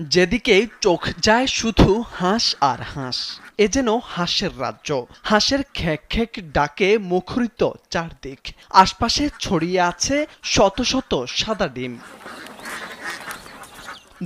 যেদিকেই চোখ যায় শুধু হাঁস আর হাঁস। এ যেন হাঁসের রাজ্য। হাঁসের খেক খেক ডাকে মুখরিত চারদিক। আশপাশে ছড়িয়ে আছে শত শত সাদা ডিম।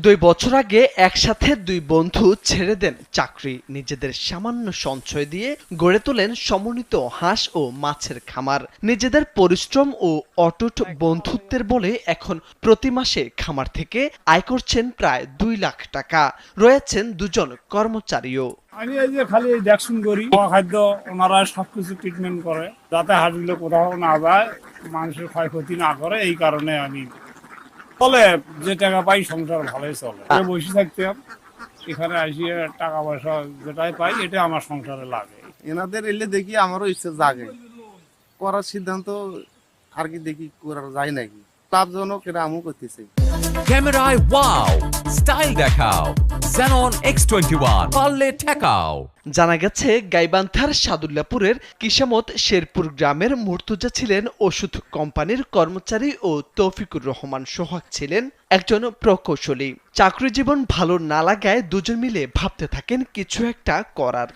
দুই বছর আগে একসাথে দুই বন্ধু ছেড়ে দেন চাকরি। নিজেদের সামান্য সঞ্চয় দিয়ে গড়ে তোলেন সমন্বিত হাঁস ও মাছের খামার। নিজেদের পরিশ্রম ও অটুট বন্ধুত্বের বলে এখন প্রতি মাসে খামার থেকে আয় করছেন প্রায় দুই লাখ টাকা। রয়েছেন দুজন কর্মচারীও। আমি এই যে খালি এই দেখশুন করি খাদ্য ওনারা সবকিছু ট্রিটমেন্ট করে, যাতে হাঁসগুলো কোথাও না যায়, মানুষের ক্ষয়ক্ষতি না করে, এই কারণে আমি চলে যে টাকা পাই সংসার ভালোই চলে। আমি বসে থাকতাম এখানে আসিয়ে টাকা পয়সা যেটাই পাই এটা আমার সংসারে লাগে। এনাদের এলে দেখি আমারও ইচ্ছে জাগে। করার সিদ্ধান্ত আর কি দেখি করার যায় নাকি। লাভজনক এটা আমিও করতেছি। ক্যামেরায় ওয়াও! স্টাইল দেখাও। Xenon X21 পারলে ঠেকাও। জানা গেছে, গাইবান্ধার সাদুল্লাপুরের কিসামত শেরপুর গ্রামের মুর্তুজা ছিলেন ওষুধ কোম্পানির কর্মচারী ও তৌফিকুর রহমান সোহাগ ছিলেন একজন প্রকৌশলী। চাকরি জীবন ভালো না লাগায় দুজন মিলে ভাবতে থাকেন কিছু একটা করার।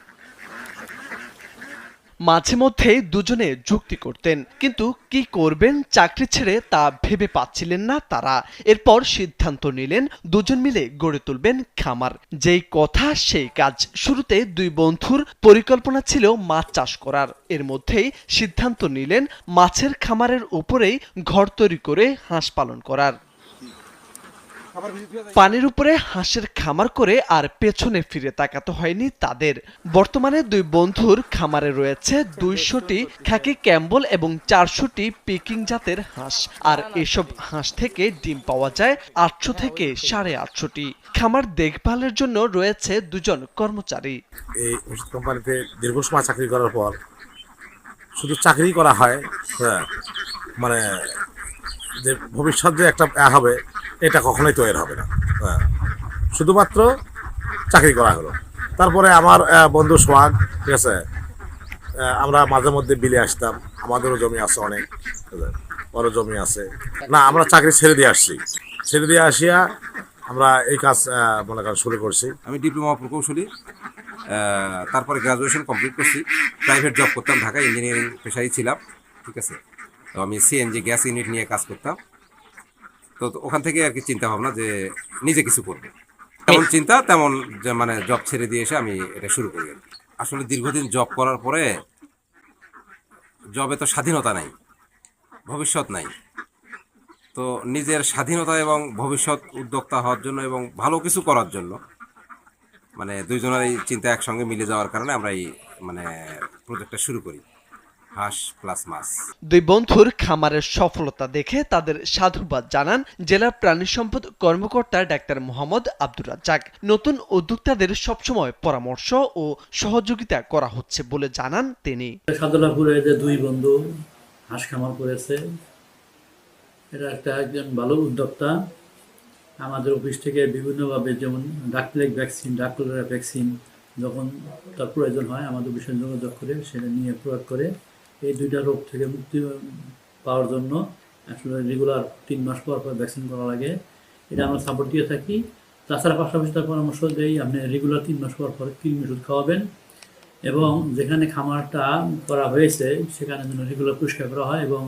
মাঝে মধ্যেই দুজনে যুক্তি করতেন। কিন্তু কি করবেন চাকরি ছেড়ে তা ভেবে পাচ্ছিলেন না তারা। এরপর সিদ্ধান্ত নিলেন, দুজন মিলে গড়ে তুলবেন খামার। যেই কথা, সেই কাজ। শুরুতে দুই বন্ধুর পরিকল্পনা ছিল মাছ চাষ করার। এর মধ্যেই সিদ্ধান্ত নিলেন, মাছের খামারের উপরেই ঘর তৈরি করে হাঁস পালন করার। পানির উপরে হাঁসের খামার করে আর পেছনে ফিরে তাকাতে হয়নি তাদের। বর্তমানে দুই বন্ধুর খামারে রয়েছে দুইশোটি খাকি ক্যাম্বল এবং চারশোটি পিকিং জাতের হাঁস। আর এসব হাঁস থেকে ডিম পাওয়া যায় আটশো থেকে সাড়ে আটশোটি। খামার দেখভালের জন্য রয়েছে দুজন কর্মচারী। এই ওষুধ কোম্পানিতে দীর্ঘ সময় চাকরি করার পর শুধু চাকরি করা হয় হ্যাঁ মানে যে ভবিষ্যৎ যে একটা হবে এটা কখনোই তৈরি হবে না। হ্যাঁ। শুধুমাত্র চাকরি করা হলো। তারপরে আমার বন্ধু সোহাগ, ঠিক আছে? আমরা মাঝে মধ্যে বিলে আসতাম। আমাদেরও জমি আছে অনেক? ওরও জমি আছে। না, আমরা চাকরি ছেড়ে দিয়ে আসছি। ছেড়ে দিয়ে আসিয়া আমরা এই কাজ মনে করেন শুরু করছি। আমি ডিপ্লোমা প্রকৌশলী তারপরে গ্রাজুয়েশন কমপ্লিট করছি। প্রাইভেট জব করতাম ঢাকা ইঞ্জিনিয়ারিং পেশায় ছিলাম, ঠিক আছে? তো আমি সিএনজি গ্যাস ইউনিট নিয়ে কাজ করতাম। তো ওখান থেকে আর কি চিন্তা ভাবনা যে নিজে কিছু করবে। তেমন চিন্তা তেমন যে মানে জব ছেড়ে দিয়ে এসে আমি এটা শুরু করি আসলে দীর্ঘদিন জব করার পরে জবে তো স্বাধীনতা নাই ভবিষ্যৎ নাই। তো নিজের স্বাধীনতা এবং ভবিষ্যৎ উদ্যোক্তা হওয়ার জন্য এবং ভালো কিছু করার জন্য মানে দুইজনের এই চিন্তা একসঙ্গে মিলে যাওয়ার কারণে আমরা এই মানে প্রজেক্টটা শুরু করি। হাঁস প্লাস মাছ। দুই বন্ধুর খামারের সফলতা দেখে তাদের সাধুবাদ জানান জেলা প্রাণী সম্পদ কর্মকর্তা ডাক্তার মোহাম্মদ আব্দুর রাজ্জাক। নতুন উদ্যোক্তাদের সবসময় পরামর্শ ও সহযোগিতা করা হচ্ছে বলে জানান তিনি। সাদুল্লাপুরে যে দুই বন্ধু হাঁস খামার করেছে এটা একটা একজন ভালো উদ্যোক্তা। আমাদের অফিস থেকে বিভিন্নভাবে যেমন ডাকপ্লেক ভ্যাকসিন ডাকলেরা ভ্যাকসিন যখন তার প্রয়োজন হয় আমাদের অফিসে যোগাযোগ করে সেটা নিয়ে প্রয়োগ করে। এই দুইটা রোগ থেকে মুক্তি পাওয়ার জন্য আসলে রেগুলার তিন মাস পর পর ভ্যাকসিন করা লাগে এটা আমরা সাপোর্ট দিয়ে থাকি। তাছাড়া পাশাপাশি তার পরামর্শ দেই, আপনি রেগুলার তিন মাস পর পর তিন ওষুধ খাওয়াবেন এবং যেখানে খামারটা করা হয়েছে সেখানে যেন রেগুলার পরিষ্কার করা হয় এবং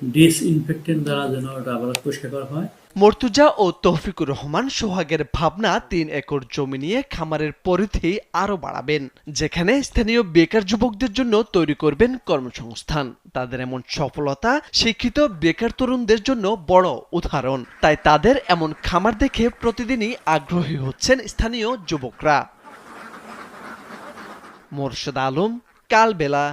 ডিসইনফেক্টেন্ট দ্বারা যেন ওটা আবার পরিষ্কার করা হয়। মর্তুজা ও তৌফিকুর রহমান সোহাগের ভাবনা তিন একর জমি নিয়ে খামারের পরিধি আরও বাড়াবেন, যেখানে স্থানীয় বেকার যুবকদের জন্য তৈরি করবেন কর্মসংস্থান। তাদের এমন সফলতা শিক্ষিত বেকার তরুণদের জন্য বড় উদাহরণ। তাই তাদের এমন খামার দেখে প্রতিদিনই আগ্রহী হচ্ছেন স্থানীয় যুবকরা। মোর্শেদ আলম, কালবেলা।